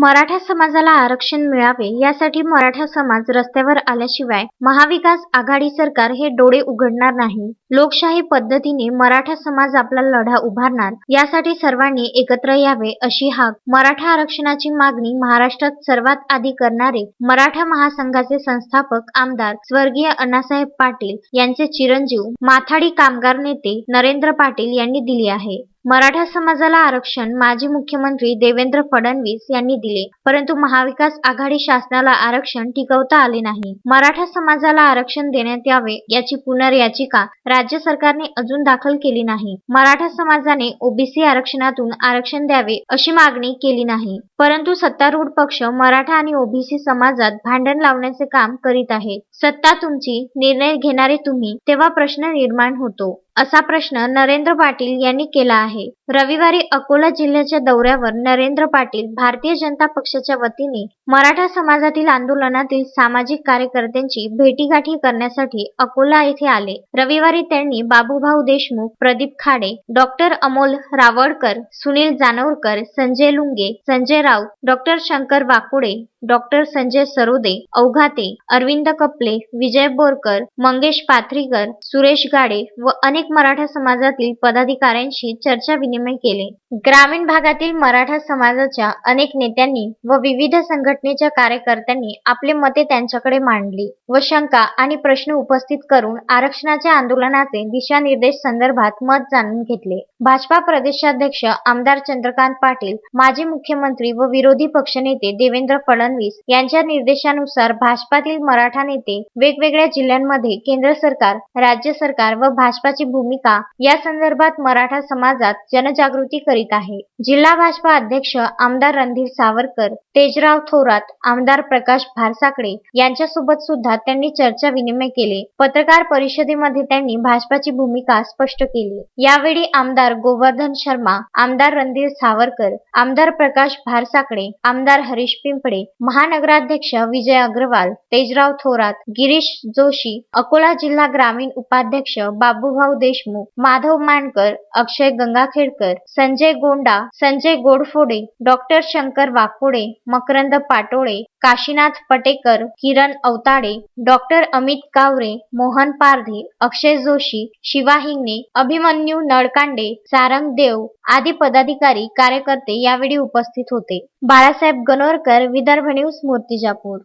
मराठा समाजाला आरक्षण मिळावे यासाठी मराठा समाज रस्त्यावर आल्याशिवाय महाविकास आघाडी सरकार हे डोळे उघडणार नाही. लोकशाही पद्धतीने मराठा समाज आपला लढा उभारणार यासाठी सर्वांनी एकत्र यावे अशी हाक. मराठा आरक्षणाची मागणी महाराष्ट्रात सर्वात आधी करणारे मराठा महासंघाचे संस्थापक आमदार स्वर्गीय अण्णासाहेब पाटील यांचे चिरंजीव माथाडी कामगार नेते नरेंद्र पाटील यांनी दिली आहे. मराठा समाजाला आरक्षण माजी मुख्यमंत्री देवेंद्र फडणवीस यांनी दिले. परंतु महाविकास आघाडी शासनाला आरक्षण टिकवता आले नाही. मराठा समाजाला आरक्षण देण्यात यावे याची पुनर्याचिका राज्य सरकारने अजून दाखल केली नाही. मराठा समाजाने ओबीसी आरक्षणातून आरक्षण द्यावे अशी मागणी केली नाही. परंतु सत्तारूढ पक्ष मराठा आणि ओबीसी समाजात भांडण लावण्याचे काम करीत आहे सत्ता तुमची निर्णय घेणारे तुम्ही तेव्हा प्रश्न निर्माण होतो. असा प्रश्न नरेंद्र पाटील यांनी केला आहे. रविवारी अकोला जिल्ह्याच्या दौऱ्यावर नरेंद्र पाटील भारतीय जनता पक्षाच्या वतीने मराठा समाजातील आंदोलनातील सामाजिक कार्यकर्त्यांची भेटीगाठी करण्यासाठी अकोला येथे आले. रविवारी त्यांनी Babubhau Deshmukh Pradeep Khade doctor Amol Rawalkar Sunil Janorkar Sanjay Lunge Sanjay Raut doctor Shankar Wakude doctor Sanjay Sarode Avghate Arvind Kaple Vijay Borkar Mangesh Pathrikar Suresh Gade व अनेक मराठा समाजातील पदाधिकाऱ्यांशी चर्चा विनिमय विनिमय केले. ग्रामीण भागातील मराठा समाजाच्या अनेक नेत्यांनी व विविध संघटनेच्या कार्यकर्त्यांनी आपले मते त्यांच्याकडे मांडली व शंका आणि प्रश्न उपस्थित करून आरक्षणाच्या आंदोलनाचे दिशानिर्देश संदर्भात मत जाणून घेतले. भाजपा प्रदेशाध्यक्ष आमदार चंद्रकांत पाटील माजी मुख्यमंत्री व विरोधी पक्षनेते देवेंद्र फडणवीस यांच्या निर्देशानुसार भाजपातील मराठा नेते वेगवेगळ्या जिल्ह्यांमध्ये केंद्र सरकार राज्य सरकार व भाजपाची भूमिका या संदर्भात मराठा समाजात जन जनजागृती करीत आहे. जिल्हा भाजपा अध्यक्ष आमदार रणधीर सावरकर तेजराव थोरात आमदार प्रकाश भारसाकडे यांच्यासोबत सुद्धा त्यांनी चर्चा विनिमय केले. पत्रकार परिषदेमध्ये त्यांनी भाजपाची भूमिका स्पष्ट केली. यावेळी आमदार गोवर्धन शर्मा आमदार रणधीर सावरकर आमदार प्रकाश भारसाकडे आमदार हरीश पिंपळे महानगराध्यक्ष विजय अग्रवाल तेजराव थोरात गिरीश जोशी अकोला जिल्हा ग्रामीण उपाध्यक्ष बाबूभाऊ देशमुख माधव मानकर अक्षय गंगाखेडकर संजय गोंडा संजय गोडफोडे डॉक्टर शंकर वाकोडे मकरंद पाटोळे काशीनाथ पटेकर किरण अवताडे डॉक्टर अमित कावरे मोहन पारधे अक्षय जोशी शिवा हिंगणे अभिमन्यू नळकांडे सारंग देव आदी पदाधिकारी कार्यकर्ते यावेळी उपस्थित होते. बाळासाहेब गणोरकर विदर्भ न्यूज मूर्तिजापूर.